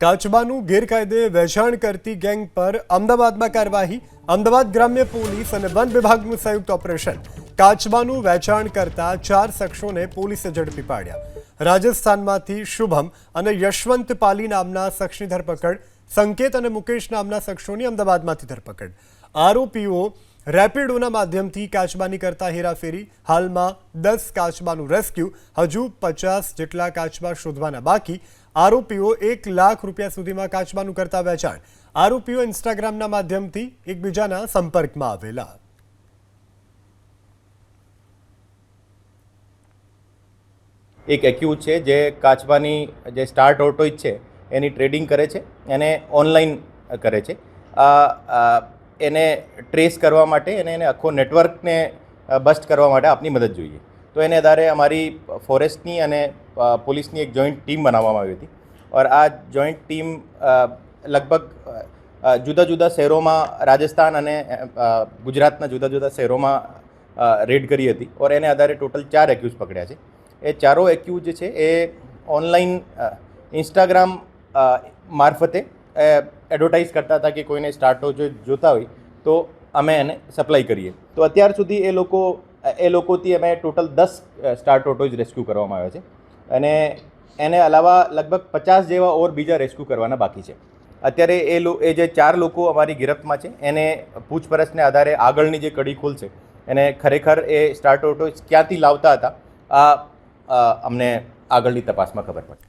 કાચબાનું ગેરકાયદે વેચાણ કરતી ગેંગ પર અમદાવાદમાં કાર્યવાહી, અમદાવાદ ગ્રામ્ય પોલીસ અને વન વિભાગનું સંયુક્ત ઓપરેશન. કાચબાનું વેચાણ કરતા ચાર શખ્સોને પોલીસે ઝડપી પાડ્યા. રાજસ્થાનમાંથી શુભમ અને યશવંત પાલી નામના શખ્સની ધરપકડ, સંકેત અને મુકેશ નામના શખ્સોની અમદાવાદમાંથી ધરપકડ. આરોપીઓ રેપિડોના માધ્યમથી કાચબાની કરતા હેરાફેરી, હાલમાં દસ કાચબાનું રેસ્ક્યુ, હજુ પચાસ જેટલા કાચબા શોધવાના બાકી. આરોપીઓ એક લાખ રૂપિયા સુધીમાં કાચબાનું કરતા વેચાણ. આરોપીઓ ઇન્સ્ટાગ્રામના માધ્યમથી એકબીજાના સંપર્કમાં આવેલા. એક એક્યુઝ છે જે કાચબાની જે સ્ટાર ટોર્ટોઇઝ છે એની ટ્રેડિંગ કરે છે, એને ઓનલાઈન કરે છે. એને ટ્રેસ કરવા માટે અને એને આખો નેટવર્કને બસ્ટ કરવા માટે આપની મદદ જોઈએ. તો એને આધારે અમારી ફોરેસ્ટની અને પોલીસની એક જોઈન્ટ ટીમ બનાવવામાં આવી હતી. ઓર આ જોઈન્ટ ટીમ લગભગ જુદા જુદા શહેરોમાં રાજસ્થાન અને ગુજરાતના જુદા જુદા શહેરોમાં રેડ કરી હતી. ઓર એને આધારે ટોટલ ચાર એક્યુઝ પકડ્યા છે. એ ચારો એક્યુઝ છે એ ઓનલાઈન ઇન્સ્ટાગ્રામ મારફતે એડવર્ટાઇઝ કરતા હતા કે કોઈને સ્ટાર્ટો જો જોતા હોય, તો અમે એને સપ્લાય કરીએ. તો અત્યાર સુધી એ લોકો, એ લોકોથી અમે ટોટલ દસ સ્ટાર ટોટોઝ રેસ્ક્યુ કરવામાં આવ્યા છે. અને એને અલાવા લગભગ પચાસ જેવા ઓર બીજા રેસ્ક્યુ કરવાના બાકી છે. અત્યારે એ લો, એ જે ચાર લોકો અમારી ગિરફ્તમાં છે, એને પૂછપરછને આધારે આગળની જે કડી ખુલશે એને ખરેખર એ સ્ટાર ટોટોઝ ક્યાંથી લાવતા હતા, આ અમને આગળની તપાસમાં ખબર પડશે